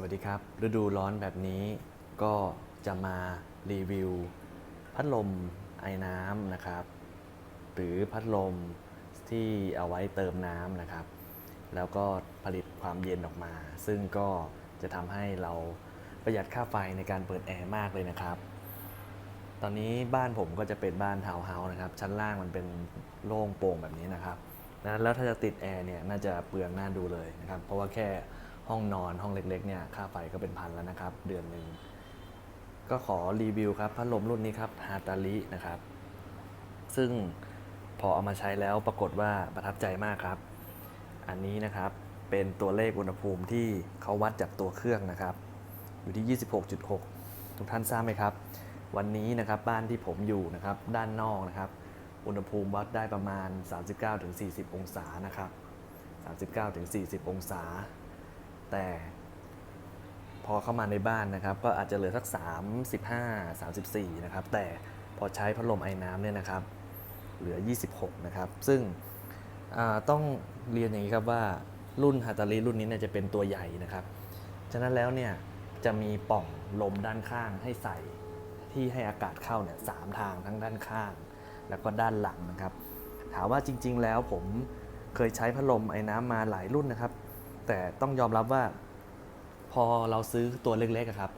สวัสดีครับ ฤดูร้อนแบบนี้ก็จะมารีวิว พัดลมไอ้น้ำนะครับ หรือพัดลมที่เอาไว้เติมน้ำนะครับ แล้วก็ผลิตความเย็นออกมา ซึ่งก็จะทำให้เราประหยัดค่าไฟในการเปิดแอร์มากเลยนะครับ ตอนนี้บ้านผมก็จะเป็นบ้านทาวน์เฮาส์นะครับ ชั้นล่างมันเป็นโล่งโปร่งแบบนี้นะครับนะแล้วถ้าจะติดแอร์เนี่ยน่าจะเปลืองน่าดูเลยนะครับ เพราะว่าแค่ ห้องนอนห้องเล็กๆเนี่ยค่าไฟก็เป็นพันแล้วนะครับ เดือนหนึ่งก็ขอรีวิวครับพัดลมรุ่นนี้ครับฮาตาลินะครับ ซึ่งพอเอามาใช้แล้วปรากฏว่าประทับใจมากครับ อันนี้นะครับเป็นตัวเลขอุณหภูมิที่เขาวัดจากตัวเครื่องนะครับ อยู่ที่ 26.6 ทุกท่านทราบไหมครับ วันนี้นะครับบ้านที่ผมอยู่นะครับด้านนอกนะครับ อุณหภูมิวัดได้ประมาณ 39-40 องศานะครับ 39-40 องศา แต่พอเข้ามาในบ้านนะครับ ก็อาจจะเหลือสัก 35 34 นะครับ แต่พอใช้พัดลมไอ้น้ำเนี่ยนะครับ เหลือ 26 นะครับ ซึ่งต้องเรียนอย่างนี้ครับว่ารุ่นฮาตาริรุ่นนี้เนี่ยจะเป็นตัวใหญ่นะครับ ฉะนั้นแล้วเนี่ยจะมีปล่องลมด้านข้างให้ใส่ที่ให้อากาศเข้าเนี่ยสามทางทั้งด้านข้าง แล้วก็ด้านหลังนะครับ ถามว่าจริง ๆ แล้วผมเคยใช้พัดลมไอ้น้ำมาหลายรุ่นนะครับ แต่ต้องยอมรับว่า พอเราซื้อตัวเล็กๆครับ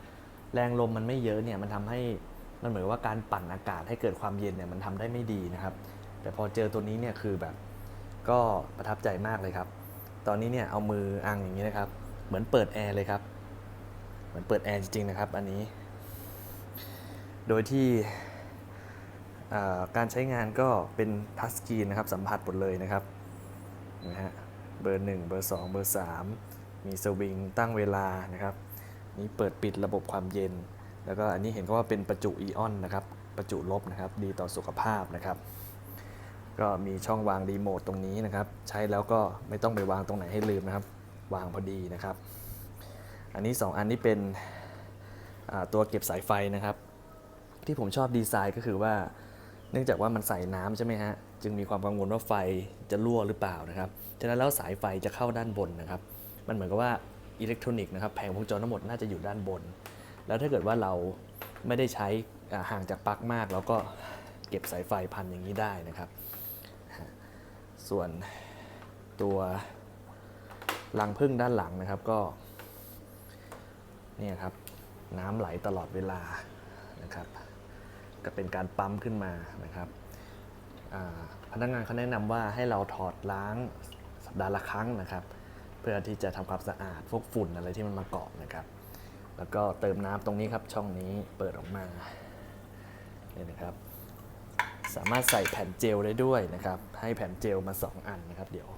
แรงลมมันไม่เยอะเนี่ยมันทำให้มันเหมือนว่าการปั่นอากาศให้เกิดความเย็นเนี่ยมันทำได้ไม่ดีนะครับ แต่พอเจอตัวนี้เนี่ยคือแบบก็ประทับใจมากเลยครับ ตอนนี้เนี่ยเอามืออังอย่างนี้นะครับ เหมือนเปิดแอร์เลยครับเหมือนเปิดแอร์จริงๆนะครับ อันนี้ โดยที่การใช้งานก็เป็นทัชสกรีนนะครับสัมผัสหมดเลยนะครับนะฮะ เบอร์ 1 เบอร์ 2 เบอร์ 3 มีสวิงตั้งเวลานะครับนี่เปิดปิดระบบความเย็น แล้วก็อันนี้เห็นก็ว่าเป็นประจุอีออนนะครับประจุลบนะครับดีต่อสุขภาพนะครับ ก็มีช่องวางรีโมทตรงนี้นะครับ ใช้แล้วก็ไม่ต้องไปวางตรงไหนให้ลืมนะครับ วางพอดีนะครับ อันนี้ 2 อันนี้เป็นตัวเก็บสายไฟนะครับ ที่ผมชอบดีไซน์ก็คือว่า เนื่องจากว่ามันใส่น้ำใช่ไหมฮะ จึงมีความกังวลว่าไฟจะรั่วหรือเปล่านะครับ ฉะนั้นแล้วสายไฟจะเข้าด้านบนนะครับ มันเหมือนกับว่าอิเล็กทรอนิกส์นะครับแผงวงจรทั้งหมดน่าจะอยู่ด้านบน แล้วถ้าเกิดว่าเราไม่ได้ใช้ห่างจากปลั๊กมากเราก็เก็บสายไฟพันอย่างนี้ได้นะครับ ส่วนตัวรังพึ่งด้านหลังนะครับก็เนี่ยครับน้ำไหลตลอดเวลานะครับ ก็เป็นการปั๊มขึ้นมานะครับพนักงานเขาแนะนำว่าให้เราถอดล้างสัปดาห์ละครั้งนะครับ เพื่อที่จะทำความสะอาดพวกฝุ่นอะไรที่มันมาเกาะนะครับ แล้วก็เติมน้ำตรงนี้ครับช่องนี้เปิดออกมาเนี่ยนะครับ สามารถใส่แผ่นเจลได้ด้วยนะครับ ให้แผ่นเจลมา 2 อันนะครับ เดี๋ยว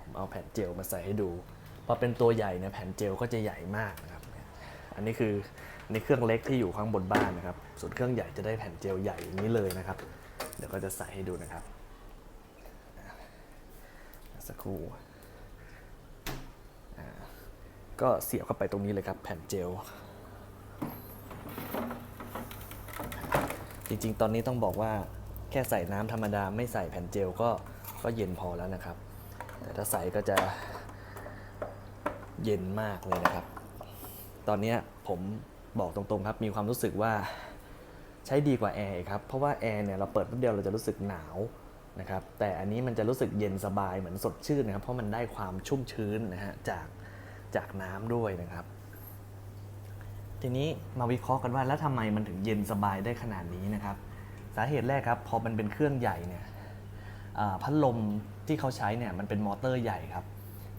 ผมเอาแผ่นเจลมาใส่ให้ดูพอเป็นตัวใหญ่เนี่ยแผ่นเจลก็จะใหญ่มากนะครับ อันนี้คือ ในเครื่องเล็กที่อยู่ข้างบนบ้านนะครับ ส่วนเครื่องใหญ่จะได้แผ่นเจลใหญ่อย่างนี้เลยนะครับ เดี๋ยวก็จะใส่ให้ดูนะครับ สักครู่ก็เสียบเข้าไปตรงนี้เลยครับ แผ่นเจล จริงๆ ตอนนี้ต้องบอกว่าแค่ใส่น้ำธรรมดาไม่ใส่แผ่นเจลก็ก็เย็นพอแล้วนะครับ แต่ถ้าใส่ก็จะเย็นมากเลยนะครับ ตอนนี้ผม บอกตรงๆครับมีความรู้สึกว่าใช้ดีกว่าแอร์ครับเพราะว่าแอร์เนี่ยเราเปิดแป๊บเดียวเราจะรู้สึกหนาวนะครับแต่อันนี้มันจะรู้สึกเย็นสบายเหมือนสดชื่นนะครับ เพราะมันได้ความชุ่มชื้นนะฮะจากจากน้ำด้วยนะครับ ทีนี้มาวิเคราะห์กันว่าแล้วทำไมมันถึงเย็นสบายได้ขนาดนี้นะครับ สาเหตุแรกครับพอมันเป็นเครื่องใหญ่เนี่ยพัดลมที่เขาใช้เนี่ยมันเป็นมอเตอร์ใหญ่ครับ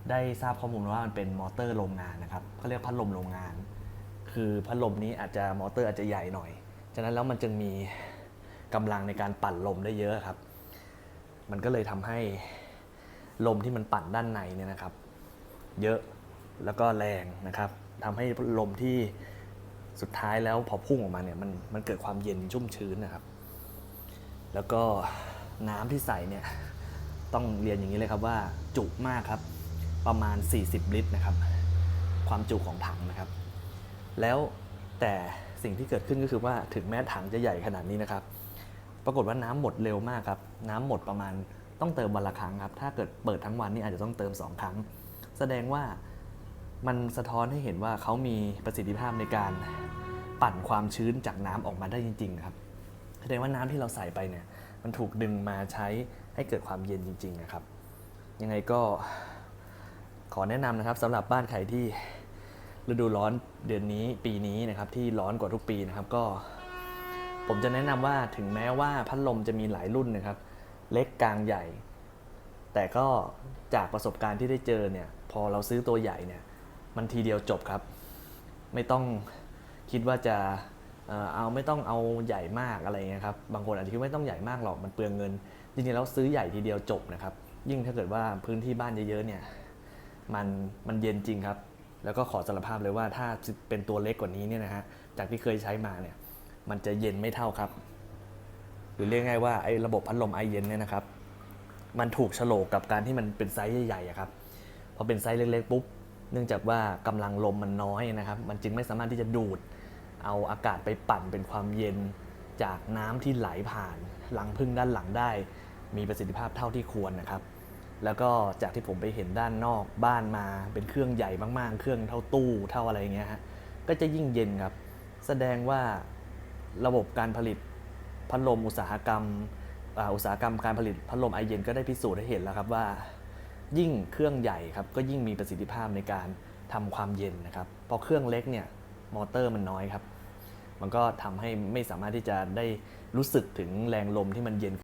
ได้ทราบข้อมูลว่ามันเป็นมอเตอร์โรงงานนะครับเขาเรียกพัดลมโรงงาน คือพัดลมนี้อาจจะมอเตอร์อาจจะใหญ่หน่อย ฉะนั้นแล้วมันจึงมีกำลังในการปั่นลมได้เยอะครับ มันก็เลยทำให้ลมที่มันปั่นด้านในเนี่ยนะครับ เยอะแล้วก็แรงนะครับทำให้ลมที่สุดท้ายแล้วพอพุ่งออกมาเนี่ยมันมันเกิดความเย็นชุ่มชื้นนะครับ แล้วก็น้ำที่ใส่เนี่ยต้องเรียนอย่างนี้เลยครับว่าจุมากครับ ประมาณ 40 ลิตรนะครับ ความจุของถังนะครับ แล้วแต่สิ่งที่เกิดขึ้นก็คือว่าถึงแม้ถังจะใหญ่ขนาดนี้นะครับ ปรากฏว่าน้ำหมดเร็วมากครับ น้ำหมดประมาณต้องเติมวันละครั้งครับ ถ้าเกิดเปิดทั้งวันนี่อาจจะต้องเติม 2 ครั้ง แสดงว่ามันสะท้อนให้เห็นว่าเขามีประสิทธิภาพในการปั่นความชื้นจากน้ำออกมาได้จริง ๆ ครับ แสดงว่าน้ำที่เราใส่ไปเนี่ย มันถูกดึงมาใช้ให้เกิดความเย็นจริง ๆ นะครับ ยังไงก็ขอแนะนำนะครับสำหรับบ้านใครที่ ฤดูร้อนเดือนนี้ปีนี้นะครับที่ร้อนกว่าทุกปีนะครับก็ ผมจะแนะนำว่าถึงแม้ว่าพัดลมจะมีหลายรุ่นนะครับ เล็กกลางใหญ่ แต่ก็จากประสบการณ์ที่ได้เจอเนี่ยพอเราซื้อตัวใหญ่เนี่ยมันทีเดียวจบครับ ไม่ต้องคิดว่าจะเออเอาไม่ต้องเอาใหญ่มากอะไรเงี้ยครับบางคนอาจจะคิดไม่ต้องใหญ่มากหรอกมันเปลืองเงินจริงๆแล้วซื้อใหญ่ทีเดียวจบนะครับ ยิ่งถ้าเกิดว่าพื้นที่บ้านเยอะๆเนี่ยมันมันเย็นจริงครับ แล้วก็ขอสารภาพเลยว่าถ้าเป็นตัวเล็กกว่านี้เนี่ยนะฮะจากที่เคยใช้มาเนี่ยมันจะเย็นไม่เท่าครับ หรือเรียกง่ายว่าไอ้ระบบพัดลมไอเย็นเนี่ยนะครับ มันถูกโฉลกกับการที่มันเป็นไซส์ใหญ่ๆครับพอเป็นไซส์เล็กๆปุ๊บเนื่องจากว่ากำลังลมมันน้อยนะครับ มันจึงไม่สามารถที่จะดูด เอาอากาศไปปั่นเป็นความเย็นจากน้ำที่ไหลผ่านหลังพึ่งด้านหลังได้ มีประสิทธิภาพเท่าที่ควรนะครับ แล้วก็จากที่ผมไปเห็นด้านนอกบ้านมาเป็นเครื่องใหญ่มากๆ เครื่องเท่าตู้เท่าอะไรเงี้ยฮะก็จะยิ่งเย็นครับ แสดงว่าระบบการผลิตพัดลมอุตสาหกรรมอุตสาหกรรมการผลิตพัดลมไอเย็นก็ได้พิสูจน์ให้เห็นแล้วครับว่า ยิ่งเครื่องใหญ่ครับก็ยิ่งมีประสิทธิภาพในการทำความเย็นนะครับพอเครื่องเล็กเนี่ยมอเตอร์มันน้อยครับ มันก็ทำให้ไม่สามารถที่จะได้รู้สึกถึงแรงลมที่มันเย็น